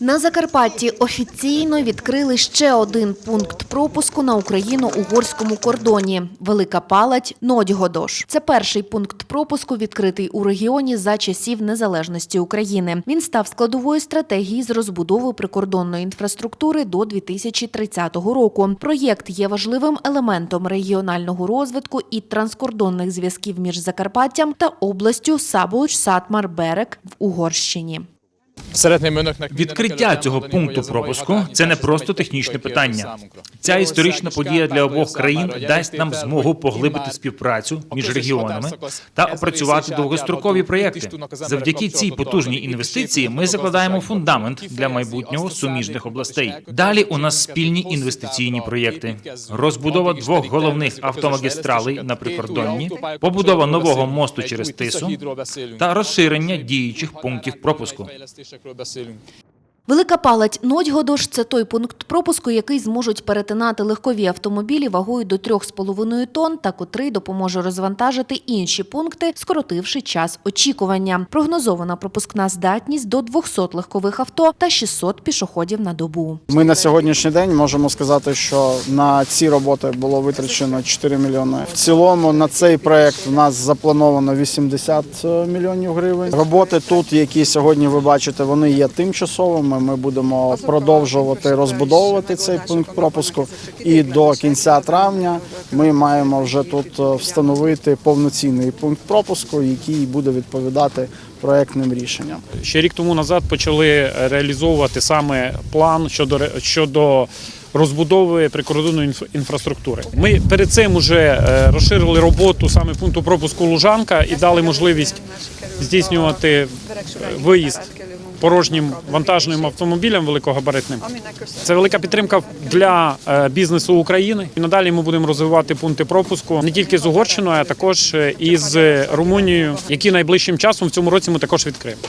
На Закарпатті офіційно відкрили ще один пункт пропуску на Україно-угорському кордоні – Велика Палать, Нодьгодош. Це перший пункт пропуску, відкритий у регіоні за часів незалежності України. Він став складовою стратегії з розбудови прикордонної інфраструктури до 2030 року. Проєкт є важливим елементом регіонального розвитку і транскордонних зв'язків між Закарпаттям та областю Саболч-Сатмар-Берек в Угорщині. Відкриття цього пункту пропуску це не просто технічне питання. Ця історична подія для обох країн дасть нам змогу поглибити співпрацю між регіонами та опрацювати довгострокові проєкти. Завдяки цій потужній інвестиції ми закладаємо фундамент для майбутнього суміжних областей. Далі у нас спільні інвестиційні проєкти, розбудова двох головних автомагістралей на прикордонні, побудова нового мосту через Тису та розширення діючих пунктів пропуску. prodaselin. Велика палать Нодьгодош – це той пункт пропуску, який зможуть перетинати легкові автомобілі вагою до 3,5 тонн та котрий допоможе розвантажити інші пункти, скоротивши час очікування. Прогнозована пропускна здатність до 200 легкових авто та 600 пішоходів на добу. Ми на сьогоднішній день можемо сказати, що на ці роботи було витрачено 4 мільйони. В цілому на цей проект у нас заплановано 80 мільйонів гривень. Роботи тут, які сьогодні ви бачите, вони є тимчасовими. Ми будемо продовжувати розбудовувати цей пункт пропуску. І до кінця травня ми маємо вже тут е, встановити повноцінний пункт пропуску, який буде відповідати проектним рішенням. Ще рік тому назад почали реалізовувати саме план щодо ре- щодо розбудови прикордонної інф- інфраструктури. Ми перед цим вже розширили роботу саме пункту пропуску Лужанка і дали можливість здійснювати е, виїзд порожнім вантажним автомобілям великогабаритним. Це велика підтримка для е, бізнесу України. І надалі ми будемо розвивати пункти пропуску не тільки з Угорщиною, а також із і з Румунією, які найближчим часом в цьому році ми також відкриємо.